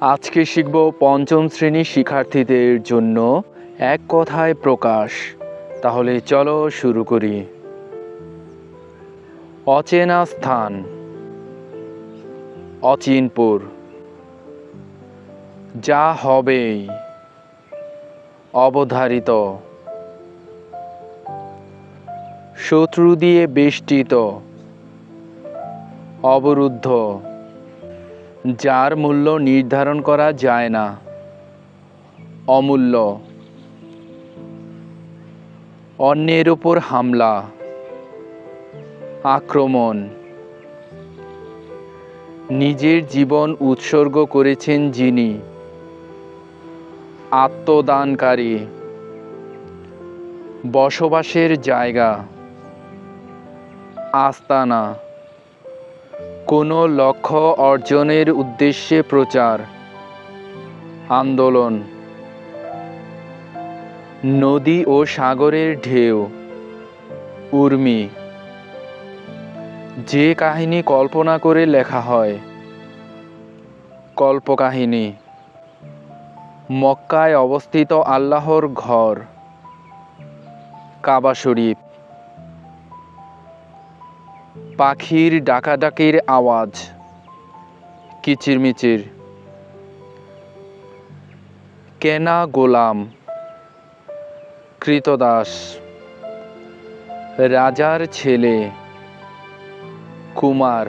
আজকে শিখব পঞ্চম শ্রেণির শিক্ষার্থীদের জন্য এক কথায় প্রকাশ। তাহলে চলো শুরু করি। অচেনা স্থান। অচিনপুর। যা হবেই। অবধারিত। শত্রু দিয়ে বেষ্টিত। অবরুদ্ধ। যার মূল্য নির্ধারণ করা যায় না, অমূল্য। অন্যের ওপর হামলা, আক্রমণ। নিজের জীবন উৎসর্গ করেছেন যিনি, আত্মদানকারী। বসবাসের জায়গা, আস্তানা। কোনো লক্ষ্য অর্জনের উদ্দেশ্যে প্রচার। আন্দোলন। নদী ও সাগরের ঢেউ। উর্মি। যে কাহিনী কল্পনা করে লেখা হয়। কল্পকাহিনী। মক্কায় অবস্থিত আল্লাহর ঘর। কাবা শরীফ। পাখির ডাকাডাকির আওয়াজ। কিচিরমিচির কেনা গোলাম। কৃতদাস। রাজার ছেলে। কুমার।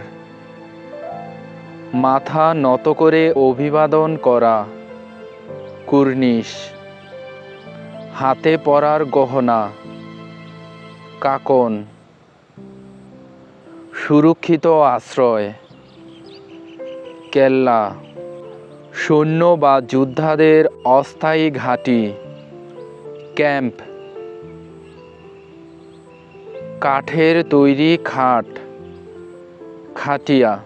মাথা নত করে অভিবাদন করা। কুর্নিশ। হাতে পরার গহনা। কাকন। সুরক্ষিত আশ্রয়। কেল্লা, সৈন্য বা যোদ্ধাদের অস্থায়ী ঘাঁটি। ক্যাম্প, কাঠের তৈরি খাট। খাটিয়া,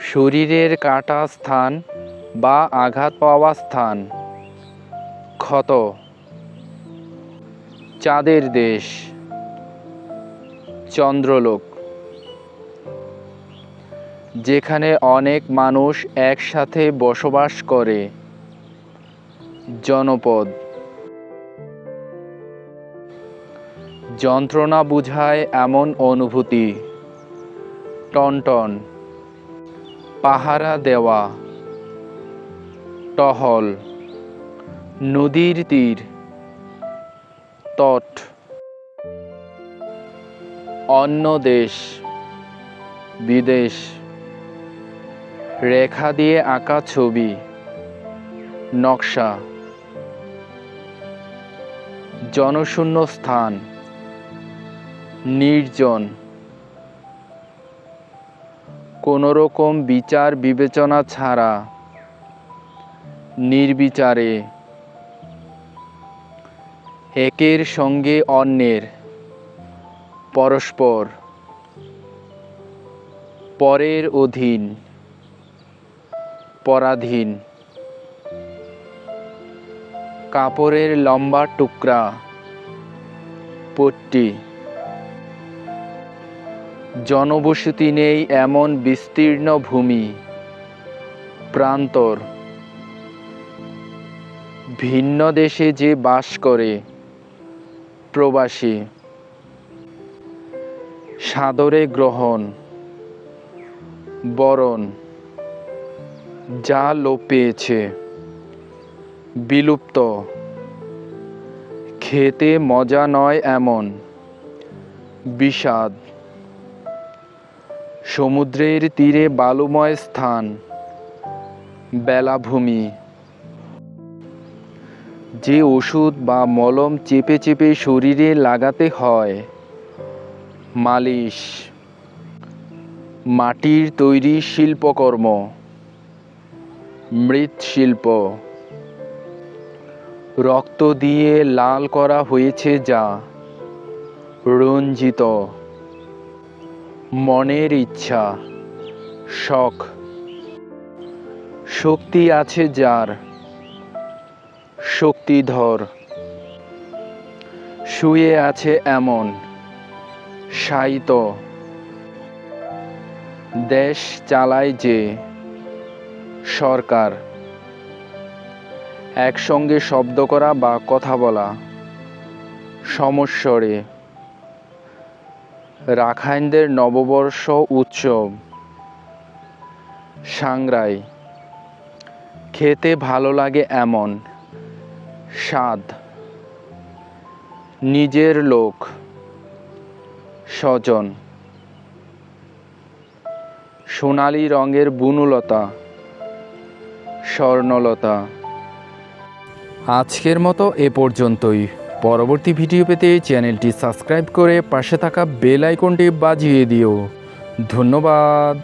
শরীরের কাটা স্থান বা আঘাত পাওয়া স্থান। ক্ষত, চাঁদের দেশ। চন্দ্রলোক। যেখানে অনেক মানুষ একসাথে বসবাস করে। জনপদ। যন্ত্রণা বুঝায় এমন অনুভূতি। টনটন। পাহারা দেওয়া। টহল। নদীর তীর। তট। অন্য দেশ, বিদেশ, রেখা দিয়ে আঁকা ছবি, নকশা, জনশূন্য স্থান, নির্জন কোনো রকম বিচার বিবেচনা ছাড়া, নির্বিচারে, একের সঙ্গে অন্যের। পরস্পর। পরের অধীন, পরাধীন। কাপড়ের লম্বা টুকরা, পট্টি। জনবসতি নেই এমন বিস্তীর্ণ ভূমি, প্রান্তর। ভিন্ন দেশে যে বাস করে, প্রবাসী। সাদরে গ্রহণ, বরণ, যা লোপ পেয়েছে, বিলুপ্ত। খেতে মজা নয় এমন, বিষাদ। সমুদ্রের তীরে বালুময় স্থান, বেলাভূমি। যে ওষুধ বা মলম চেপে চেপে শরীরে লাগাতে হয় মালিশ। মাটির তৈরি শিল্পকর্ম। মৃৎশিল্প রক্ত দিয়ে লাল করা হয়েছে যা রঞ্জিত। মনের ইচ্ছা, শখ। শক্তি আছে যার। শক্তিধর। শুয়ে আছে এমন শায়িত। দেশ চালায় যে সরকার। একসঙ্গে শব্দ করা বা কথা বলা। সমস্বরে। রাখাইনদের নববর্ষ উৎসব। সাংরাই। খেতে ভালো লাগে এমন। স্বাদ। নিজের লোক। স্বজন। সোনালি রঙের বুনুলতা, স্বর্ণলতা। আজকের মতো এ পর্যন্তই। পরবর্তী ভিডিও পেতে চ্যানেলটি সাবস্ক্রাইব করে পাশে থাকা বেল আইকনটি বাজিয়ে দিও। ধন্যবাদ।